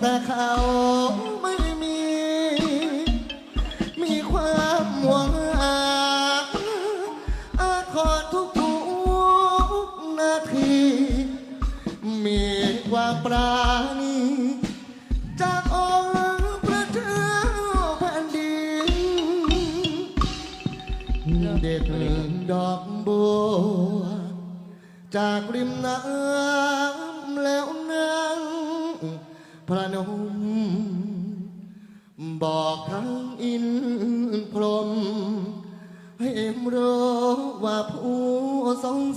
แต่เขาไม่มี มีความหวังอาขอทุกทุกๆนาที มีความปราณีจากองค์พระเจ้าแผ่นดิน เด็ดดอกบัวจากริมน้ำ Dòng.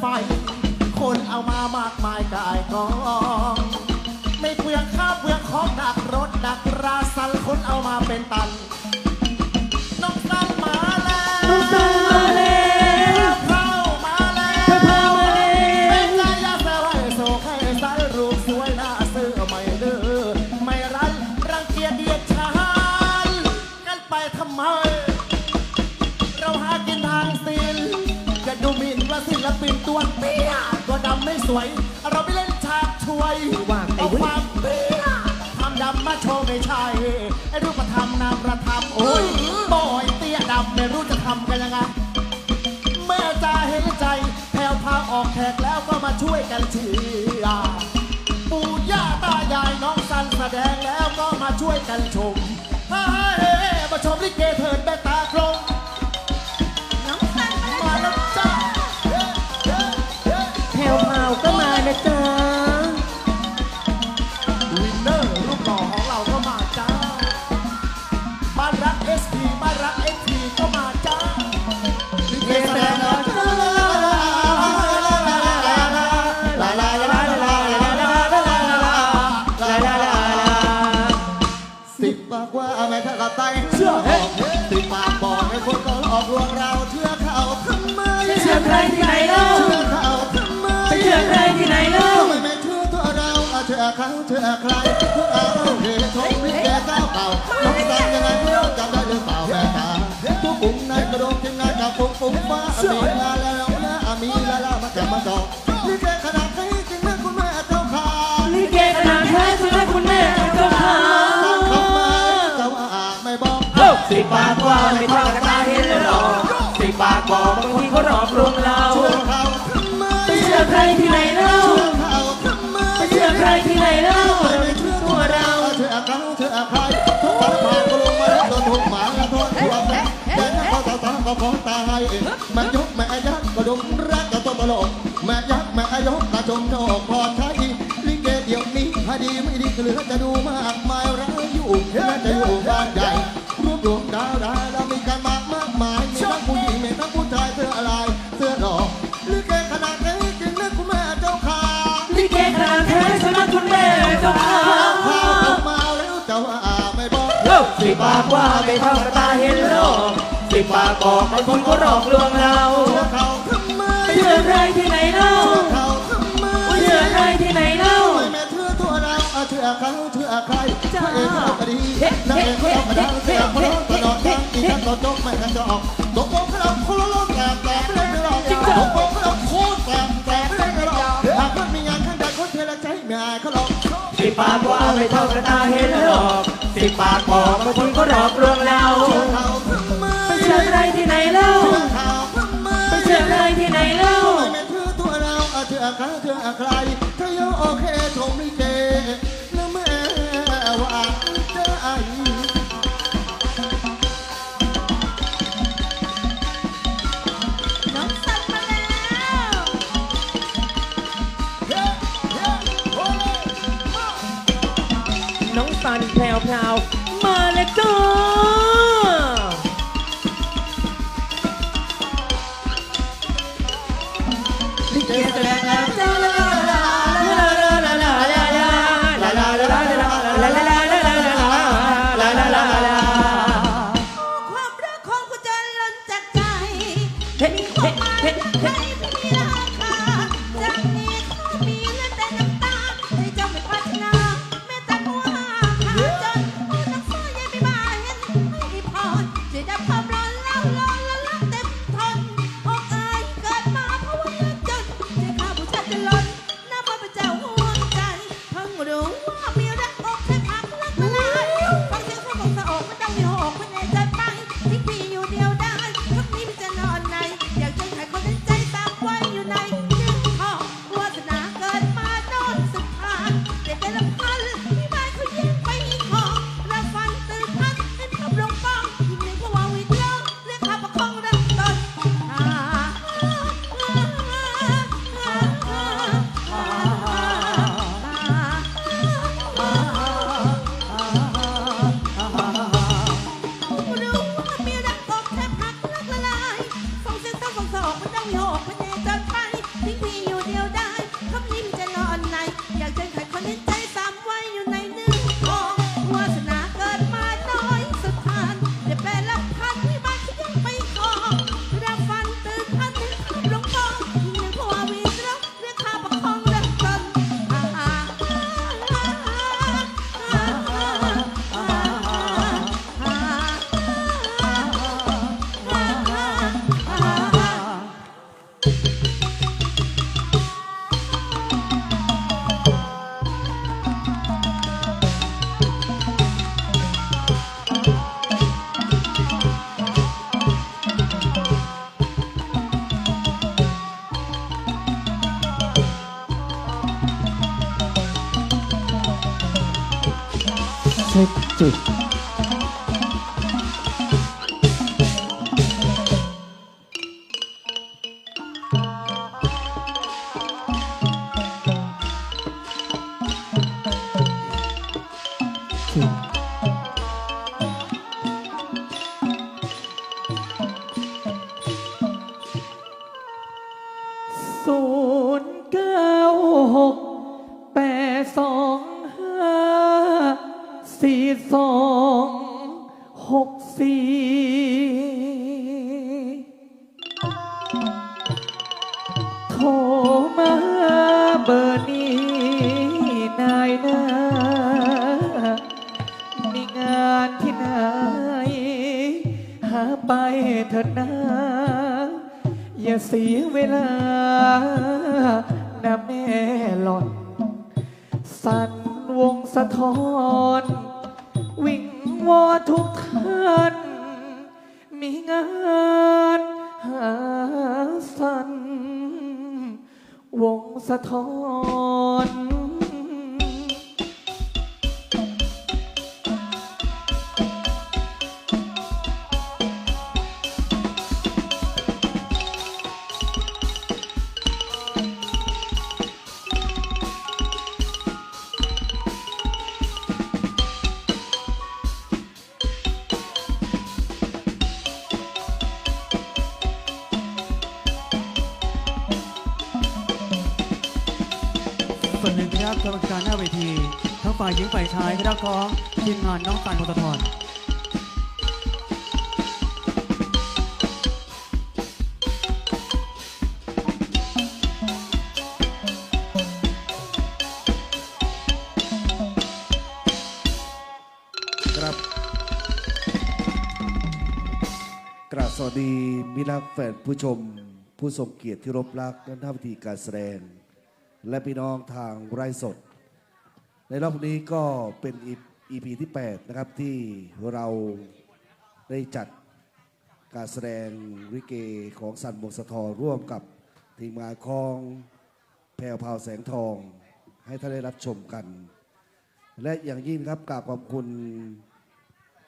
ไฟ คนเอามามากมายกายกอง ไม่เปลืองข้าวเปลืองของหนักรถหนักราสันคนเอามาเป็นตัน สวย เราไปเล่นฉากช่วยว่างไอ้เอาเว้ย ความเตี้ยทำดำมาโชว์ไม่ใช่ไอ้รูปธรรมนามประธรรมโอ้ยบอยเตี้ยดำไม่รู้จะทำกันยังไงเมื่อจะเห็นใจแผ่วพาออกแขกแล้วก็มาช่วยกันเชียร์ปู่ย่าตายายน้องสันแสดงแล้วก็มาช่วยกันชมฮ่าเฮ้มาชมลิเกเถิดแบกตาโครง นะจ้าวินเนอร์รูปหล่อของเราก็มาจ้าบ้านรักเอสพีบ้านรักเอสพีก็มาจ้าลิเกแสดงแล้วจ้าสิบปากว่าแม่ถ้ากระไตเชื่อเฮ้ยสิบปากบอกให้คนก็หลอกลวงเราเชื่อเขาทำไมเชื่อใครที่ไหนเล่าเชื่อเขาทำไมไปเชื่ อใครที่ไหนเล่าไม่ไม่เชื่อตัวเราเชื่อเขาเชื่อใครพวกเราเฮชมวิแกเก้าเก่าน้องสันยังไงไม่รู้จำได้หรือเปล่าแม่ตาทุกปุ่มในกระโดดทีมงานกับปุ่มปุ่มฟ้ามีลาแล้วนะมีลาลามาแต่มาจอกนี่แค่ขนาดใครจริงแม่คุณแม่เจ้าขาลิเกขนาดแท้สุดท้ายคุณแม่เจ้าขาทำไมแต่ว่าไม่บอกสิบปากว่าไม่ท่ากับตาเห็นหรอกสิบปากบอกบางทีเขาหลอกลวงเรา รที่ไหนเล่าชื่อเขาทำไมไปเชื่อใครที่ไหนเล่าไม่เชื่อตัวเราเชื่อเขาเชื่อใครทุกวันผ่านก็ลงมาแล้วโดนทุกหมาแล้วโทษหัวแม่แต่ถ้าเขาตาตาก็ขอตายแม่ยกแม่ยักษ์ก็ดมรักก็ต้นตลกแม่ยักษ์แม่ยกก็จมโนกพอใช้ลิเกเดี๋ยวนี้คดีไม่ดีก็เหลือจะดูมากมายรักอยู่น่าจะอยู่บ้านใหญ่รวบรวมดาวดาร ปากว่าไม่เท่ากับตาเห็นโลกสิปากบอกมันคนก็หลอกลวงเราเชื่อไรที่ไหนเล่าเชื่อใครที่ไหนเล่าเชื่อเขาเชื่อใครเธอเอกเขาดีนางเอกเขาดังมดาเสียงเขาร้องตลอดทั้งอีทั้งตัวจกไม่กันจะออกตกโป๊กเราโคโลกแตกแตกไม่ได้ไม่รอดตกโป๊กเราโคตรแตกแตกไม่ได้ไม่รอดหากอนมีงานข้างใดคนเทละใจไม่อายเขาหลอกสิปากว่าไม่เท่ากันตาเห็นหรอก สิบปากบอกบางคนก็หลอกลวงเราไปเชื่อใครที่ไหนเล่าไปเชื่อใครที่ไหนเล่าไม่เพื่อตัวเราเชื่อใครเชื่อใครเธอยโอเคชมลิเก 对 เสียเวลา ฝ่ายหญิงฝ่ายชายคณะกองทีมงานน้องสันพงศธรครับกราบสวัสดีมิรักแฟนผู้ชม ผู้ทรงเกียรติที่รบรักและท่าพิธีการแสดง และพี่น้องทางไร่สด ในรอบนี้ก็เป็น EP ที่ 8 นะครับที่เราได้จัดการแสดงริเกของสันบงสะทอร่วมกับทีมงานของแพรวพาวแสงทอง ให้ท่านได้รับชมกัน และอย่างยิ่งครับกราบขอบคุณ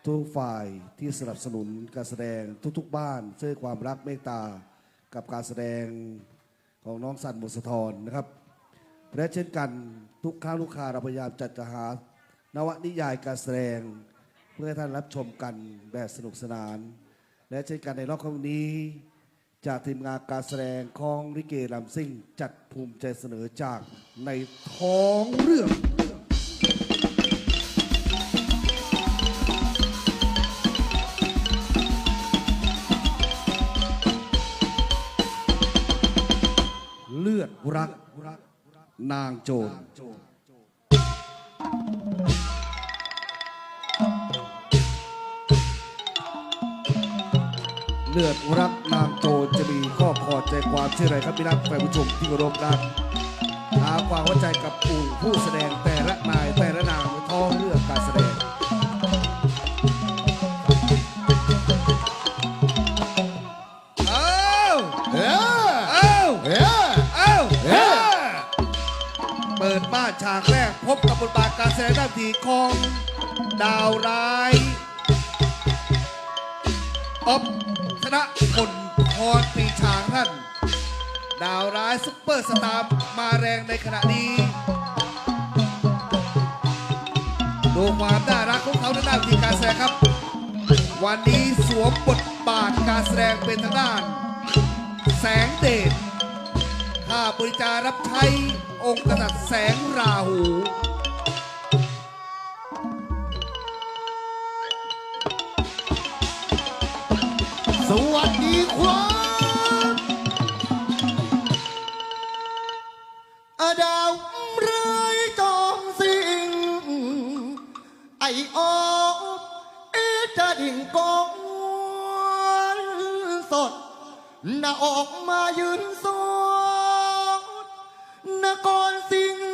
ทุกฝ่ายที่สนับสนุนการแสดงทุกๆบ้านเพื่อความรักเมตตา กับการแสดงของน้องสันบุษธรนะครับ และเช่นกันทุกครั้งลูกค้าเราพยายามจัดหานวนิยายการแสดง เพื่อให้ท่านรับชมกันแบบสนุกสนาน และเช่นกันในรอบครั้งนี้ จากทีมงานการแสดงของลิเกลำซิ่ง จัดภูมิใจเสนอจากในท้องเรื่องเลือดรัก นางโจรเลือดรักนางโจรจะมีข้อพอใจความเชื่ออะไรครับพี่นักแฟนผู้ชมที่เคารพนักหาความเข้าใจกับปู่ผู้แสดงแต่ ฉากแรกพบกับบทบาทการแสดงด้านทีของดาวร้ายอ๊อบธนพลพรปีชาท่าน ดาวร้ายซุปเปอร์สตาร์มาแรงในขณะนี้ ดูความน่ารักของเขาในด้านวิธีการแสดงครับ วันนี้สวมบทบาทการแสดงเป็นทางด้าน แสงเดชข้าบริจารับใช้ องค์กษัตริย์แสงราหู สวัสดีครับอาดาวไรจอมสิง ไอออกเอจะดิ่งกองสดน่าออกมายืนสด นกรสิงห์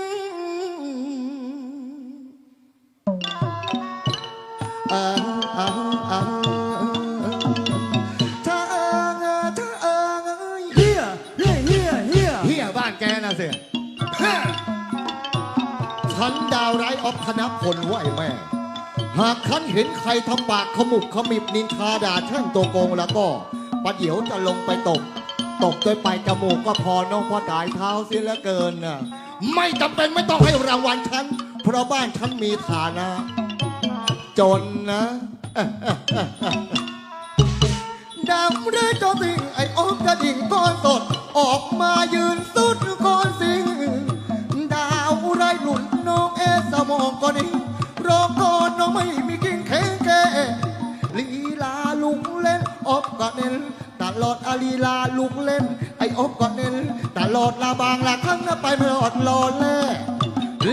อ่าอ่าอ่าถ้าเอิงถ้าเอิงเฮียเฮียเฮียเฮียเฮียบ้านแกนะสิฉันดาวร้ายออฟธนพลไหวแม่ หากฉันเห็นใครทำปากขมุบขมิบนินทาด่าช่างตัวโกงแล้วก็ประเดี๋ยวจะลงไปตบ ตบด้วยไปจมูกก็พอน้องพ่อดายเท้าเสียเหลือเกินน่ะไม่จำเป็นไม่ต้องให้รางวัลฉัน เพราะบ้านฉันมีฐานะ จนนะดำเรือจอสิงไอ้ออกกระดิ่งก้อนสด ออกมายืนสุดก้อนสิงดาวไรหลุนน้องเอสมองก็นิ่งรอก่อนน้องไม่มีกิ่งแข็งแก่ลีลาลุกเล่นออกก็เน้น ลอดอาลีลาลุกเล่น ไอ้ออกก็เน้นตลอดลาบางลาทั้งนั้ไปไม่รอดรอแล่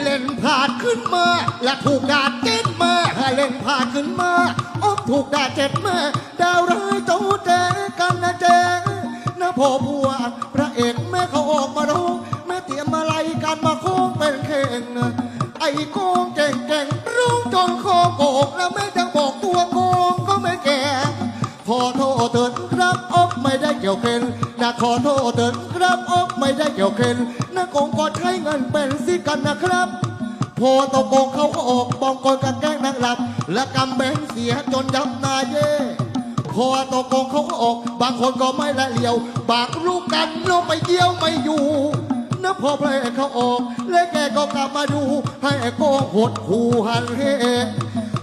เล่นผาดขึ้นมาและถูกด่าเจ็ดมาเล่นผาดขึ้นมาอกถูกด่าเจ็ดมาดาวร้ายโตแจกันนะเจนะพ่อบัวพระเอกแม่เขาออกมาร้องแม่เตรียมมาไล่กันมาโค้งเป็นเข่งไอ้โกงเก่งเก่งร้องจนคอโกกแล้วแม่ กี่ยวเข็นนะขอโทษเถิดครับอกไม่ได้เกี่ยวเข็นนะโกงก็ใช้เงินเป็นสิกันนะครับ โพตะโกงเขาออกบองกอนกันแกล้งนั่งหลับ และกำแบงเสียจนยับนาเย่พอตะโกงเขาออก บางคนก็ไม่ละเลียว บากลูกกันโลกไปเยี่ยวไม่อยู่นะพอเพลงเขาออก และแกก็กลับมาดู ให้โกงหดหูหันเฮ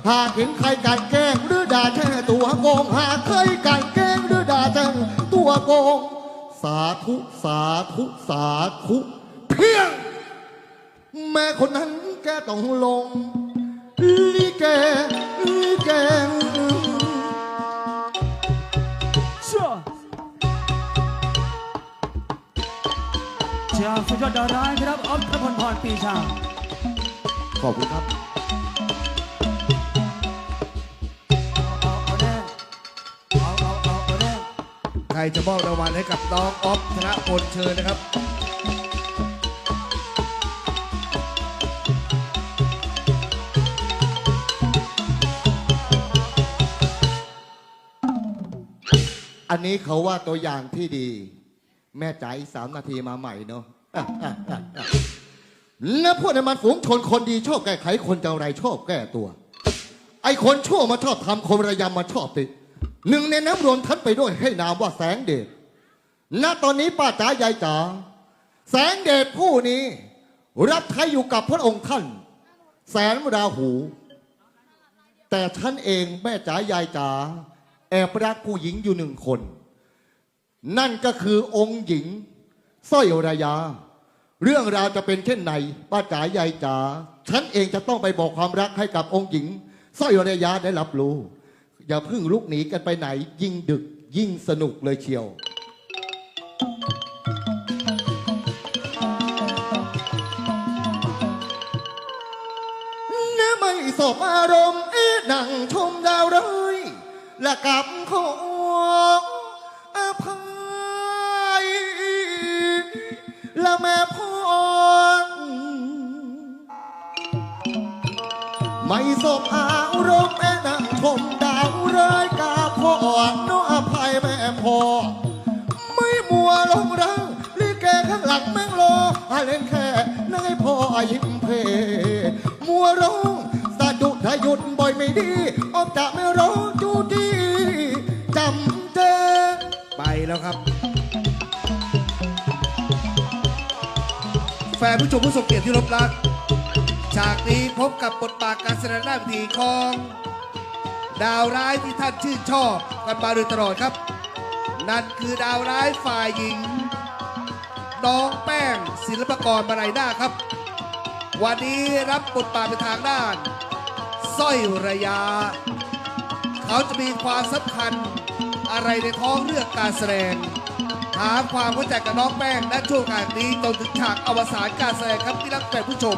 หากเห็นใครกันแกล้งหรือด่าแช่ตัวโกงหากใครกันแกล้ง ด่าแช่ตัวโกงสาธุสาธุสาธุเพียง แม่คนนั้นแกต้องลง ลิเกลิเกชั่วจากสุดยอดดาวร้ายครับออฟธนพลพรปรีชา ขอบคุณครับ รจะมอบรางวัลให้กับน้องออฟธนพลเชิญนะครับอันนี้เขาว่าตัวอย่างที่ดี แม่จ๋าอีกสามนาทีมาใหม่เนาะแล้วพวกในมันฝูงชนคนดีชอบแก้ไขคนเจ้าไรชอบแก้ตัว ไอ้คนชั่วมาชอบทำคนระยำมาชอบติด หนึ่งในน้ำรวมทันไปด้วยให้นามว่าแสงเดชณตอนนี้ป้าจ๋ายายจ๋าแสงเดชผู้นี้ รับใช้อยู่กับพระองค์ท่าน แสนราหู แต่ท่านเองแม่จ๋ายายจ๋าแอบรักผู้หญิงอยู่หนึ่งคน นั่นก็คือองค์หญิงสร้อยระยา เรื่องราวจะเป็นเช่นไหนป้าจ๋ายายจ๋าฉันเองจะต้องไปบอกความรักให้กับองค์หญิงสร้อยระยาได้รับรู้ อย่าเพิ่งลุกหนีกันไปไหน ยิ่งดึกยิ่งสนุกเลยเชียว เนื้อไม่สบอารมณ์เอ๊ะนั่งชมดาวเลยและกับของ ยพ่อยิ้มเพมัวร้องสะดุดถ้าหยุดบ่อยไม่ดีออกจะไม่ร้องจูดีจำเจไปแล้วครับ แฟนผู้ชมผู้ทรงเกียรติที่รบรัก ฉากนี้พบกับบทบาทการแสดงหน้าเวทีของ ดาวร้ายที่ท่านชื่นชอบกันมาโดยตลอดครับ นั่นคือดาวร้ายฝ่ายหญิงน้องแป้งศิลปกรมายหน้าครับ วันนี้รับบทบาทเป็นทางด้านสร้อยระยาเขาจะมีความสำคัญอะไรในท้องเรื่องการแสดงหาความเข้าใจกับน้องแป้งและช่วงการนี้จนถึงฉากอวสานการแสดงครับที่รักแฟนผู้ชม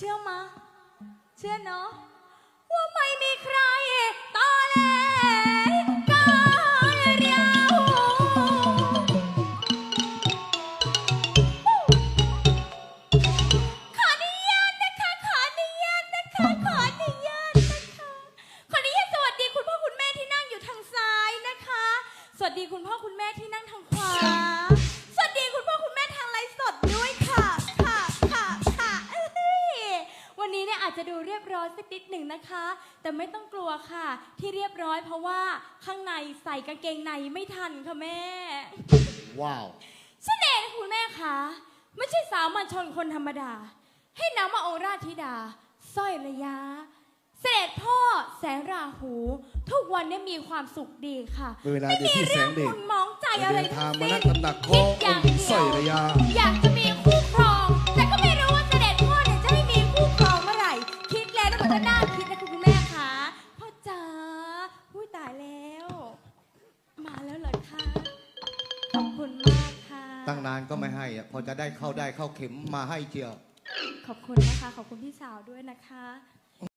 เชื่อมา เชื่อเนาะว่าไม่มีใคร ส่กางเกงในไม่ทันค่ะแม่ ว้าว ฉันเองคุณแม่คะไม่ใช่สามัญชนคนธรรมดา ให้นามว่าองค์ราชธิดาสร้อยระยะ เสด็จพ่อแสนราหู ทุกวันเนี้มีความสุขดีค่ะเป็นเวลาไม่เดียวมีที่แสเรื่องงเดชขุนมองใจอะไรเดินทางมาทั้ณงสิ้นตำหนักของคิดอย่างองค์สร้อยระยะอยากจะมีคู่ครอง แต่ก็ไม่รู้ว่าเสด็จพ่อเนี่ยจะให้มีคู่ครองเมื่อไหร่ คิดแล้วแล้วมันก็น่าคิดนะ ตั้งนานก็ไม่ให้อะพอจะได้เข้าได้เข้าเข็มมาให้เชียว ขอบคุณนะคะ ขอบคุณพี่สาวด้วยนะคะ